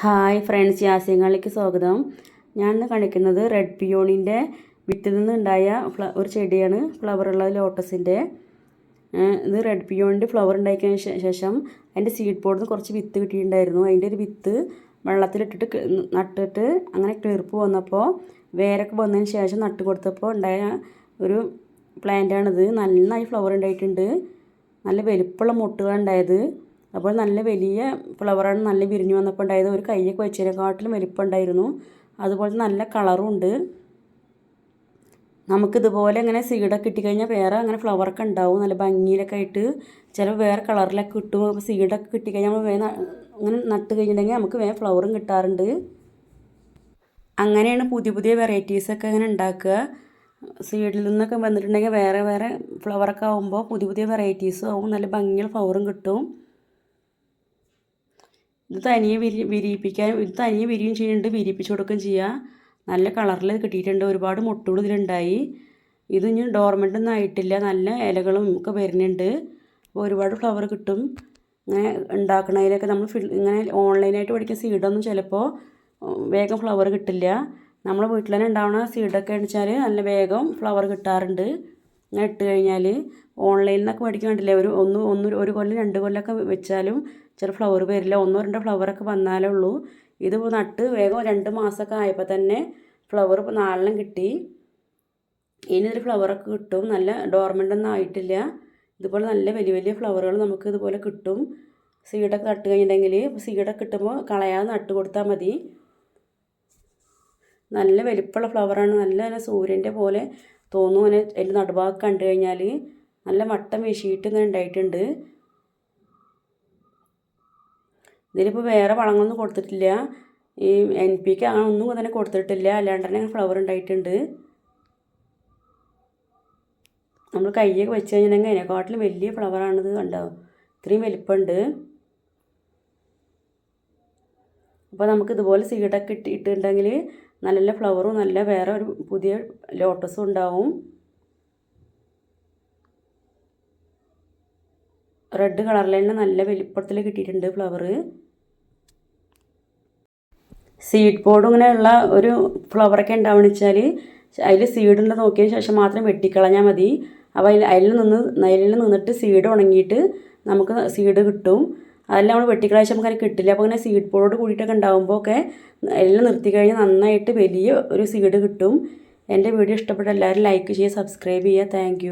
Hi friends യാസ്യങ്ങളിലേക്ക് സ്വാഗതം. ഞാൻ ഇന്ന് കാണിക്കുന്നത് റെഡ് പിയോണിന്റെ വിത്തിൽ നിന്നുണ്ടായ ഒരു ചെടിയാണ് ഫ്ലവറുള്ള ലോട്ടസിന്റെ. ഇത് റെഡ് പിയോണിന്റെ ഫ്ലവർ ഉണ്ടാക്കിയതിന് ശേഷം അതിന്റെ സീഡ് ബോർഡിൽ നിന്ന് കുറച്ച് വിത്ത് കിട്ടിയിട്ടുണ്ടായിരുന്നു. അതിന്റെ ഒരു വിത്ത് വെള്ളത്തിലിട്ടിട്ട് നട്ടിട്ട് അങ്ങനെ കിളിർപ്പ് വന്നപ്പോൾ വേരൊക്കെ വന്നതിന് ശേഷം നട്ട് കൊടുത്തപ്പോൾ ഉണ്ടായ ഒരു പ്ലാന്റാണിത്. നന്നായി ഫ്ലവർ ഉണ്ടായിട്ടുണ്ട്. നല്ല വലിപ്പമുള്ള മുട്ടുകളുണ്ടായത് അപ്പോൾ നല്ല വലിയ ഫ്ലവറാണ് നല്ല വിരിഞ്ഞു വന്നപ്പോൾ ഉണ്ടായത്. ഒരു കൈയൊക്കെ വെച്ചതിനെക്കാട്ടിലും വലിപ്പം ഉണ്ടായിരുന്നു. അതുപോലെ നല്ല കളറും ഉണ്ട്. നമുക്കിതുപോലെ ഇങ്ങനെ സീഡൊക്കെ കിട്ടിക്കഴിഞ്ഞാൽ വേറെ അങ്ങനെ ഫ്ലവറൊക്കെ ഉണ്ടാവും. നല്ല ഭംഗിയിലൊക്കെ ആയിട്ട് ചിലപ്പോൾ വേറെ കളറിലൊക്കെ കിട്ടും. സീഡൊക്കെ കിട്ടിക്കഴിഞ്ഞാൽ നമ്മൾ വേഗം അങ്ങനെ നട്ട് കഴിഞ്ഞിട്ടുണ്ടെങ്കിൽ നമുക്ക് വേഗം ഫ്ലവറും കിട്ടാറുണ്ട്. അങ്ങനെയാണ് പുതിയ പുതിയ വെറൈറ്റീസൊക്കെ അങ്ങനെ ഉണ്ടാക്കുക. സീഡിൽ നിന്നൊക്കെ വന്നിട്ടുണ്ടെങ്കിൽ വേറെ വേറെ ഫ്ലവറൊക്കെ ആകുമ്പോൾ പുതിയ പുതിയ വെറൈറ്റീസും ആവും. നല്ല ഭംഗിയുള്ള ഫ്ലവറും കിട്ടും. ഇത് തനിയെ വിരി വിരിയിപ്പിക്കാൻ ഇത് തനിയെ വിരിയും ചെയ്യുന്നുണ്ട് വിരിയിപ്പിച്ച് കൊടുക്കുകയും ചെയ്യുക നല്ല കളറിൽ കിട്ടിയിട്ടുണ്ട് ഒരുപാട് മുട്ടുകൾ ഇതിലുണ്ടായി. ഇത് ഇനി ഡോർമെന്റ് ഒന്നും ആയിട്ടില്ല നല്ല ഇലകളും ഒക്കെ വരുന്നുണ്ട്. അപ്പോൾ ഒരുപാട് ഫ്ലവർ കിട്ടും. ഇങ്ങനെ ഉണ്ടാക്കണതിലൊക്കെ നമ്മൾ ഫിൽ ഇങ്ങനെ ഓൺലൈനായിട്ട് പഠിക്കുന്ന സീഡൊന്നും ചിലപ്പോൾ വേഗം ഫ്ലവർ കിട്ടില്ല. നമ്മളെ വീട്ടിൽ തന്നെ ഉണ്ടാവുന്ന സീഡൊക്കെ വെച്ചാൽ നല്ല വേഗം ഫ്ലവർ കിട്ടാറുണ്ട്. ഇങ്ങനെ ഇട്ട് കഴിഞ്ഞാൽ ഓൺലൈനിൽ നിന്നൊക്കെ മേടിക്കാൻ കണ്ടില്ലേ ഒരു ഒന്ന് ഒന്ന് ഒരു കൊല്ലം രണ്ട് കൊല്ലമൊക്കെ വെച്ചാലും ചില ഫ്ലവർ വരില്ല. ഒന്നോ രണ്ടോ ഫ്ലവറൊക്കെ വന്നാലേ ഉള്ളൂ. ഇത് നട്ട് വേഗം രണ്ട് മാസമൊക്കെ ആയപ്പോൾ തന്നെ ഫ്ലവർ ഇപ്പോൾ നാലെണ്ണം കിട്ടി. ഇനി ഇതിൽ ഫ്ലവറൊക്കെ കിട്ടും. നല്ല ഡോർമെന്റ് ഒന്നും ആയിട്ടില്ല. ഇതുപോലെ നല്ല വലിയ വലിയ ഫ്ലവറുകൾ നമുക്ക് ഇതുപോലെ കിട്ടും. സീഡൊക്കെ നട്ട് കഴിഞ്ഞിട്ടുണ്ടെങ്കിൽ സീഡൊക്കെ കിട്ടുമ്പോൾ കളയാതെ നട്ട് കൊടുത്താൽ മതി. നല്ല വലിപ്പമുള്ള ഫ്ലവറാണ് നല്ല സൂര്യന്റെ പോലെ തോന്നും അങ്ങനെ അതിൽ നടുഭാഗം കണ്ടു കഴിഞ്ഞാൽ നല്ല വട്ടം വീശിയിട്ട് ഇങ്ങനെ ഉണ്ടായിട്ടുണ്ട്. ഇതിലിപ്പോൾ വേറെ വളങ്ങളൊന്നും കൊടുത്തിട്ടില്ല. ഈ എൻ പിക്ക് അങ്ങനെ ഒന്നും തന്നെ കൊടുത്തിട്ടില്ല. അല്ലാണ്ട് തന്നെ ഫ്ലവർ ഉണ്ടായിട്ടുണ്ട്. നമ്മൾ കയ്യൊക്കെ വെച്ച് കഴിഞ്ഞിട്ടുണ്ടെങ്കിൽ അതിനെക്കാട്ടിലും വലിയ ഫ്ലവറാണിത് കണ്ടോ? ഇത്രയും വലിപ്പമുണ്ട്. അപ്പോൾ നമുക്ക് ഇതുപോലെ സീഡൊക്കെ ഇട്ട് ഇട്ടിട്ടുണ്ടെങ്കിൽ നല്ല ഫ്ലവറും നല്ല വേറെ ഒരു പുതിയ ലോട്ടസും ഉണ്ടാവും. റെഡ് കളറിൽ തന്നെ നല്ല വലിപ്പത്തിൽ കിട്ടിയിട്ടുണ്ട് ഫ്ലവർ സീഡ് ബോർഡ് ഇങ്ങനെയുള്ള ഒരു ഫ്ലവറൊക്കെ ഉണ്ടാവുകയെന്ന് വെച്ചാൽ അതിൽ സീഡ് നോക്കിയതിന് നോക്കിയ ശേഷം മാത്രം വെട്ടിക്കളഞ്ഞാൽ മതി. അപ്പോൾ അതിൽ അതിൽ നിന്ന് അതിൽ നിന്നിട്ട് സീഡ് ഉണങ്ങിയിട്ട് നമുക്ക് സീഡ് കിട്ടും. അതെല്ലാം നമ്മൾ വെട്ടിക്കളാഴ്ച നമുക്ക് അങ്ങനെ കിട്ടില്ല. അപ്പോൾ അങ്ങനെ സീഡ് പോളോട് കൂടിയിട്ടൊക്കെ ഉണ്ടാകുമ്പോൾ ഒക്കെ എല്ലാം നിർത്തി കഴിഞ്ഞാൽ നന്നായിട്ട് വലിയ ഒരു സീഡ് കിട്ടും. എന്റെ വീഡിയോ ഇഷ്ടപ്പെട്ട എല്ലാവരും ലൈക്ക് ചെയ്യുക സബ്സ്ക്രൈബ് ചെയ്യുക. താങ്ക്